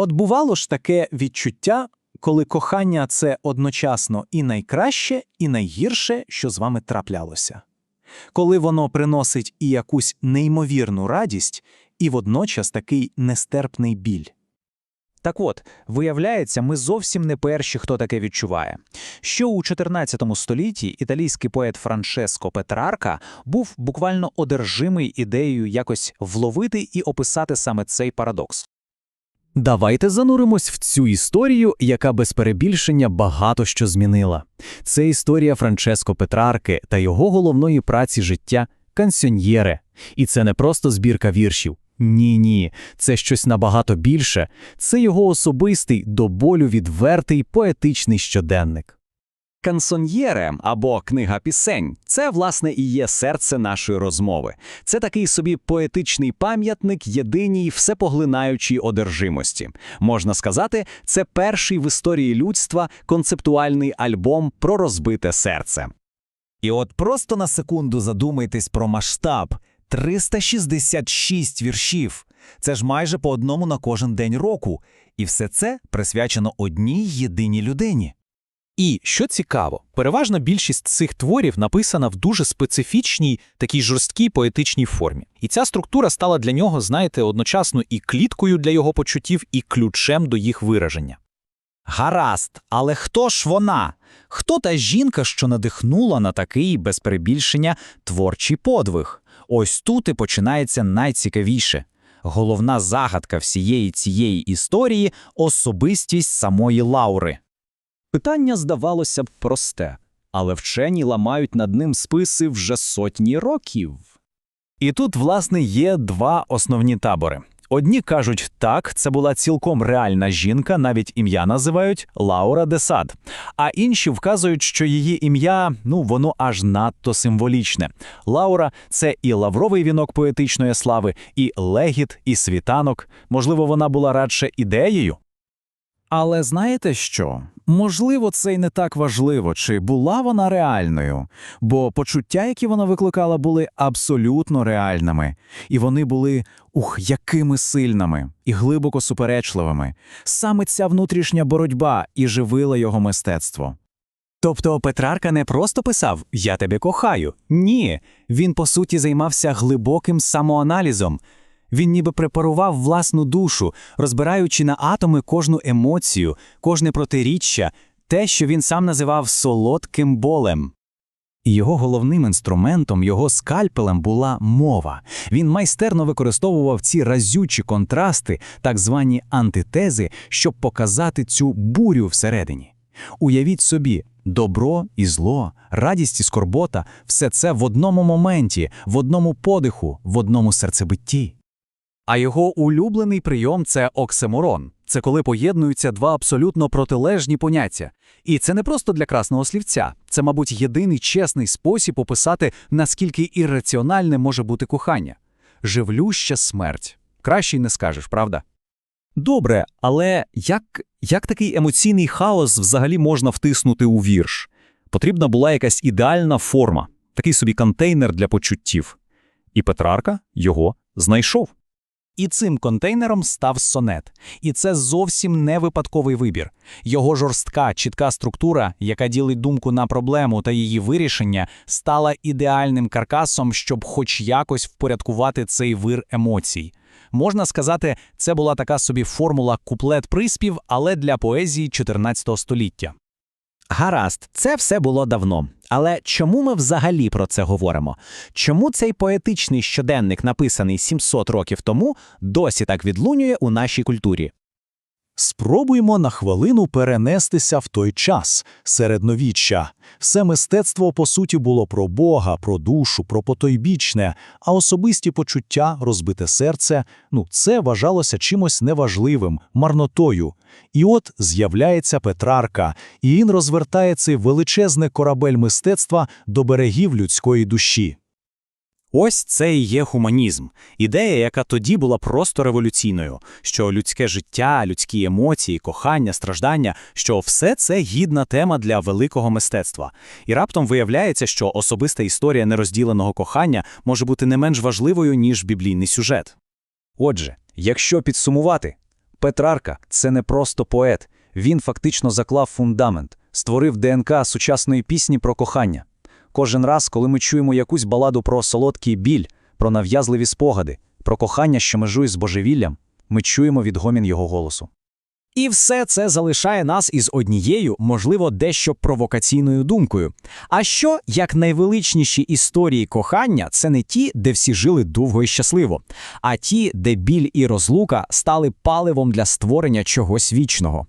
От бувало ж таке відчуття, коли кохання це одночасно і найкраще, і найгірше, що з вами траплялося. Коли воно приносить і якусь неймовірну радість, і водночас такий нестерпний біль. Так от, виявляється, ми зовсім не перші, хто таке відчуває. Що у 14 столітті італійський поет Франческо Петрарка був буквально одержимий ідеєю якось вловити і описати саме цей парадокс. Давайте зануримось в цю історію, яка без перебільшення багато що змінила. Це історія Франческо Петрарки та його головної праці життя «Кансьоньєре». І це не просто збірка віршів. Ні, ні, це щось набагато більше. Це його особистий, до болю відвертий поетичний щоденник. Кансоньєре або книга пісень це, власне, і є серце нашої розмови. Це такий собі поетичний пам'ятник єдиній всепоглинаючій одержимості. Можна сказати, це перший в історії людства концептуальний альбом про розбите серце. І от просто на секунду задумайтесь про масштаб 366 віршів. Це ж майже по одному на кожен день року. І все це присвячено одній єдиній людині. І що цікаво, переважна більшість цих творів написана в дуже специфічній, такій жорсткій поетичній формі. І ця структура стала для нього, знаєте, одночасно і кліткою для його почуттів, і ключем до їх вираження. Гаразд, але хто ж вона? Хто та жінка, що надихнула на такий, без перебільшення, творчий подвиг? Ось тут і починається найцікавіше. Головна загадка всієї цієї історії особистість самої Лаури. Питання здавалося б просте, але вчені ламають над ним списи вже сотні років. І тут, власне, є два основні табори. Одні кажуть, так, це була цілком реальна жінка, навіть ім'я називають Лаура де Сад. А інші вказують, що її ім'я, ну, воно аж надто символічне. Лаура це і лавровий вінок поетичної слави, і легіт, і світанок. Можливо, вона була радше ідеєю. Але знаєте що? Можливо, це й не так важливо, чи була вона реальною, бо почуття, які вона викликала, були абсолютно реальними, і вони були ух, якими сильними і глибоко суперечливими. Саме ця внутрішня боротьба і живила його мистецтво. Тобто Петрарка не просто писав Я тебе кохаю. Ні, він по суті займався глибоким самоаналізом. Він ніби препарував власну душу, розбираючи на атоми кожну емоцію, кожне протиріччя, те, що він сам називав солодким болем. І його головним інструментом, його скальпелем була мова. Він майстерно використовував ці разючі контрасти, так звані антитези, щоб показати цю бурю всередині. Уявіть собі, добро і зло, радість і скорбота все це в одному моменті, в одному подиху, в одному серцебитті. А його улюблений прийом це оксиморон. Це коли поєднуються два абсолютно протилежні поняття. І це не просто для красного слівця. Це, мабуть, єдиний чесний спосіб описати, наскільки ірраціональне може бути кохання. Живлюща смерть. Краще й не скажеш, правда? Добре, але як, як такий емоційний хаос взагалі можна втиснути у вірш? Потрібна була якась ідеальна форма, такий собі контейнер для почуттів. І Петрарка його знайшов. І цим контейнером став сонет. І це зовсім не випадковий вибір. Його жорстка, чітка структура, яка ділить думку на проблему та її вирішення, стала ідеальним каркасом, щоб хоч якось впорядкувати цей вир емоцій. Можна сказати, це була така собі формула куплет-приспів, але для поезії 14 століття. Гаразд, це все було давно. Але чому ми взагалі про це говоримо? Чому цей поетичний щоденник, написаний 700 років тому, досі так відлунює у нашій культурі? Спробуймо на хвилину перенестися в той час, середновіччя. Все мистецтво, по суті, було про Бога, про душу, про потойбічне, а особисті почуття, розбите серце ну, це вважалося чимось неважливим, марнотою. І от з'являється Петрарка, і він розвертає цей величезний корабель мистецтва до берегів людської душі. Ось це і є гуманізм, ідея, яка тоді була просто революційною, що людське життя, людські емоції, кохання, страждання, що все це гідна тема для великого мистецтва. І раптом виявляється, що особиста історія нерозділеного кохання може бути не менш важливою, ніж біблійний сюжет. Отже, якщо підсумувати, Петрарка це не просто поет, він фактично заклав фундамент, створив ДНК сучасної пісні про кохання. Кожен раз, коли ми чуємо якусь баладу про солодкий біль, про нав'язливі спогади, про кохання, що межує з божевіллям, ми чуємо відгомін його голосу. І все це залишає нас із однією, можливо, дещо провокаційною думкою. А що, як найвеличніші історії кохання, це не ті, де всі жили довго і щасливо, а ті, де біль і розлука стали паливом для створення чогось вічного.